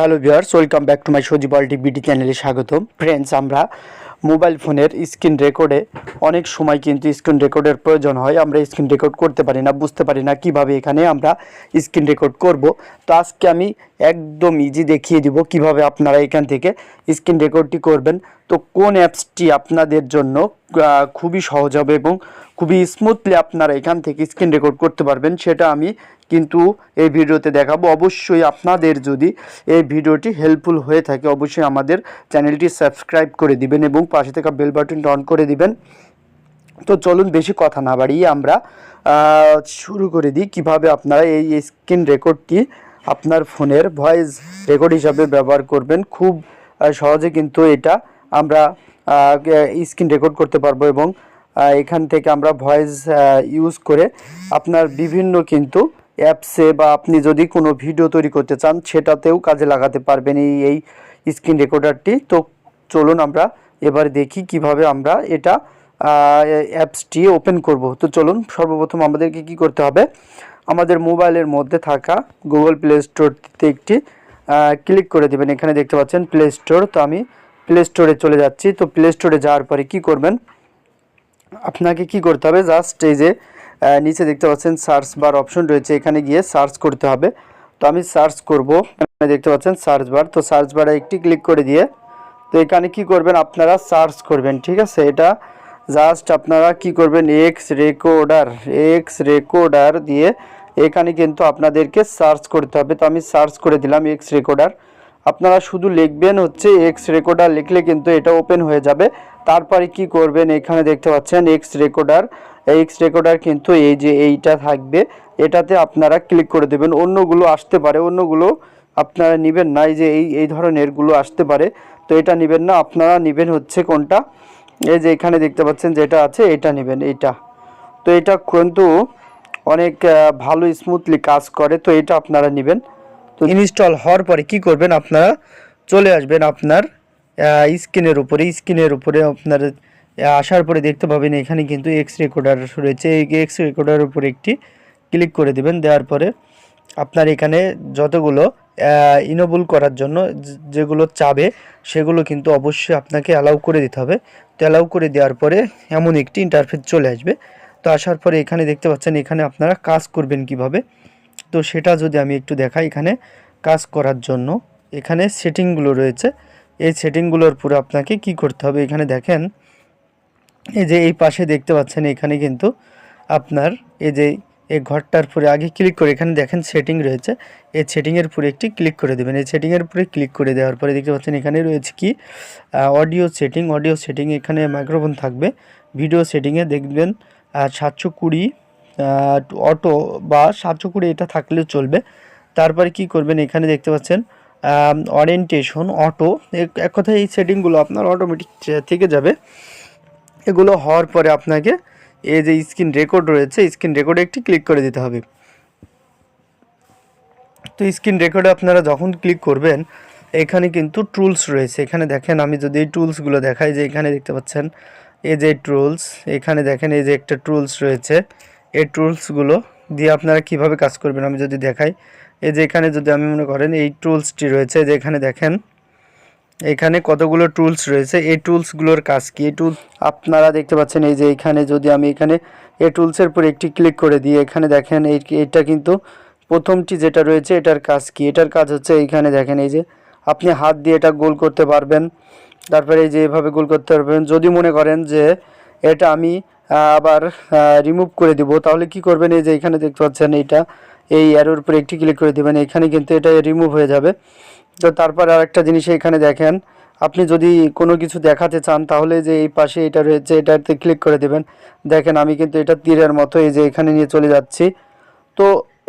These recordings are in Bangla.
Hello viewers welcome back to my Sajib আলটি BD চ্যানেলে স্বাগত ফ্রেন্ডস আমরা মোবাইল ফোনের স্ক্রিন রেকর্ডে অনেক সময় কিন্তু স্ক্রিন রেকর্ডের প্রয়োজন হয়। আমরা স্ক্রিন রেকর্ড করতে পারি না, বুঝতে পারি না কীভাবে এখানে আমরা স্ক্রিন রেকর্ড করব। তো আজকে আমি একদম ইজি দেখিয়ে দিব কীভাবে আপনারা এখান থেকে স্ক্রিন রেকর্ডটি করবেন। তো কোন অ্যাপসটি আপনাদের জন্য খুবই সহজ হবে এবং খুবই স্মুথলি আপনারা এখান থেকে স্ক্রিন রেকর্ড করতে পারবেন, সেটা আমি কিন্তু এই ভিডিওতে দেখাবো। অবশ্যই আপনাদের যদি এই ভিডিওটি হেল্পফুল হয়ে থাকে, অবশ্যই আমাদের চ্যানেলটি সাবস্ক্রাইব করে দিবেন এবং পাশে থাকা বেল বাটনটা অন করে দিবেন। তো চলুন বেশি কথা না বাড়িয়ে আমরা শুরু করে দিই। কীভাবে আপনারা এই স্ক্রিন রেকর্ডটি আপনার ফোনের ভয়েস রেকর্ড হিসাবে ব্যবহার করবেন, খুব সহজে কিন্তু এটা আমরা স্ক্রিন রেকর্ড করতে পারব এবং এখান থেকে আমরা ভয়েস ইউজ করে আপনার বিভিন্ন কিন্তু অ্যাপসে বা আপনি যদি কোনো ভিডিও তৈরি করতে চান, সেটাতেও কাজে লাগাতে পারবেন এই এই স্ক্রিন রেকর্ডারটি। তো চলুন আমরা এবার দেখি কীভাবে আমরা এটা অ্যাপসটি ওপেন করব। তো চলুন সর্বপ্রথম আমাদেরকে কি করতে হবে? আমাদের মোবাইলের মধ্যে থাকা গুগল প্লে স্টোরটিতে একটি ক্লিক করে দেবেন। এখানে দেখতে পাচ্ছেন প্লে স্টোর। তো আমি প্লে স্টোরে চলে যাচ্ছি। তো প্লে স্টোরে যাওয়ার পরে কি করবেন? আপনাকে কি করতে হবে? জাস্ট এই যে নিচে দেখতে পাচ্ছেন সার্চ বার অপশন রয়েছে, এখানে গিয়ে সার্চ করতে হবে। তো আমি সার্চ করব, এখানে দেখতে পাচ্ছেন সার্চ বার তো সার্চ বারে একটি ক্লিক করে দিয়ে, তো এখানে কি করবেন আপনারা সার্চ করবেন, ঠিক আছে? এটা জাস্ট আপনারা কি করবেন এক্স রেকর্ডার এক্স রেকর্ডার দিয়ে এখানে কিন্তু আপনাদেরকে সার্চ করতে হবে। তো আমি সার্চ করে দিলাম এক্স রেকর্ডার আপনারা শুধু লিখবেন হচ্ছে এক্স রেকর্ডার লিখলে কিন্তু এটা ওপেন হয়ে যাবে। তারপরে কি করবেন, এখানে দেখতে পাচ্ছেন এক্স রেকর্ডার এক্স রেকর্ডার কিন্তু এই যে এইটা থাকবে, এটাতে আপনারা ক্লিক করে দেবেন। অন্যগুলো আসতে পারে, অন্যগুলো আপনারা নেবেন না। এই যে এই এই ধরনেরগুলো আসতে পারে, তো এটা নেবেন না। আপনারা নেবেন হচ্ছে কোনটা? এই যে এখানে দেখতে পাচ্ছেন যেটা আছে, এটা নেবেন এইটা তো এটা কিন্তু অনেক ভালো স্মুথলি কাজ করে, তো এটা আপনারা নেবেন। তো ইনস্টল হওয়ার পরে কি করবেন? আপনারা চলে আসবেন আপনার স্ক্রিনের উপরে। স্ক্রিনের উপরে আপনার আসার পরে দেখতে পাবেন এখানে কিন্তু এক্স রেকর্ডার রয়েছে। এই এক্স রেকর্ডার উপর একটি ক্লিক করে দেবেন। দেওয়ার পরে আপনার এখানে যতগুলো ইনোবল করার জন্য যেগুলো চাবে, সেগুলো কিন্তু অবশ্যই আপনাকে অ্যালাউ করে দিতে হবে। তো অ্যালাউ করে দেওয়ার পরে এমন একটি ইন্টারফেস চলে আসবে। তো আসার পরে এখানে দেখতে পাচ্ছেন, এখানে আপনারা কাজ করবেন কীভাবে? তো সেটা যদি আমি একটু দেখাই এখানে কাজ করার জন্য। এখানে সেটিংগুলো রয়েছে। এই সেটিংগুলোর পুরো আপনাকে কি করতে হবে? এখানে দেখেন এই যে এই পাশে দেখতে পাচ্ছেন, এখানে কিন্তু আপনার এই যে এই ঘরটার পরে আগে ক্লিক করে, এখানে দেখেন সেটিং রয়েছে। এই সেটিংয়ের পরে একটি ক্লিক করে দেবেন। এই সেটিংয়ের পরে ক্লিক করে দেওয়ার পরে দেখতে পাচ্ছেন, এখানে রয়েছে কি অডিও সেটিং অডিও সেটিং এখানে মাইক্রোফোন থাকবে। ভিডিও সেটিংয়ে দেখবেন সাতশো কুড়ি অটো বা সাতশো কুড়ি এটা থাকলেও চলবে। তারপরে কি করবেন, এখানে দেখতে পাচ্ছেন অরিয়েন্টেশন অটো এক কথায় এই সেটিংগুলো আপনার অটোমেটিক থেকে যাবে। এগুলো হওয়ার পরে আপনাকে এই যে স্ক্রিন রেকর্ড রয়েছে, স্ক্রিন রেকর্ডে একটি ক্লিক করে দিতে হবে। তো স্ক্রিন রেকর্ডে আপনারা যখন ক্লিক করবেন, এখানে কিন্তু টুলস রয়েছে। এখানে দেখেন, আমি যদি এই টুলসগুলো দেখাই যে এখানে দেখতে পাচ্ছেন, এই যে টুলস, এখানে দেখেন এই যে একটা টুলস রয়েছে। এই টুলসগুলো দিয়ে আপনারা কীভাবে কাজ করবেন আমি যদি দেখাই। এই যে এখানে যদি আমি মনে করেন এই টুলসটি রয়েছে যে এখানে দেখেন এখানে কতগুলো টুলস রয়েছে? এই টুলসগুলোর কাজ কি? এই টুল আপনারা দেখতে পাচ্ছেন এই যে এখানে যদি আমি এখানে এই টুলসের উপর একটি ক্লিক করে দিই, এখানে দেখেন এই এটা কিন্তু প্রথমটি যেটা রয়েছে, এটার কাজ কি? এটার কাজ হচ্ছে এইখানে দেখেন এই যে আপনি হাত দিয়ে এটা গোল করতে পারবেন। তারপরে এই যে এভাবে গোল করতে পারবেন। যদি মনে করেন যে এটা আমি আবার রিমুভ করে দিব, তাহলে কি করবেন? এই যে এখানে দেখতে পাচ্ছেন এইটা এই অ্যারোর উপরে একটি ক্লিক করে দেবেন। এখানে কিন্তু এটা রিমুভ হয়ে যাবে। তো তারপর আরেকটা জিনিস এখানে দেখেন, আপনি যদি কোনো কিছু দেখাতে চান, তাহলে যে এই পাশে এটা রয়েছে এটাতে ক্লিক করে দেবেন। দেখেন, আমি কিন্তু এটা তীরের মতো এই যে এখানে নিয়ে চলে যাচ্ছি। তো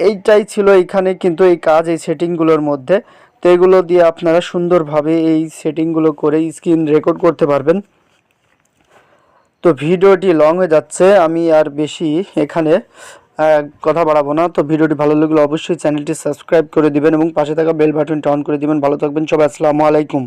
এইটাই ছিল এখানে কিন্তু এই কাজ, এই সেটিংগুলোর মধ্যে। তো এগুলো দিয়ে আপনারা সুন্দরভাবে এই সেটিংগুলো করে স্ক্রিন রেকর্ড করতে পারবেন। তো ভিডিওটি লং হয়ে যাচ্ছে, আমি আর বেশি এখানে কথা বাড়াবো না। তো ভিডিওটি ভালো লাগলে অবশ্যই চ্যানেলটি সাবস্ক্রাইব করে দিবেন এবং পাশে থাকা বেল বাটনটা অন করে দিবেন। ভালো থাকবেন সবাই, আসসালামু আলাইকুম।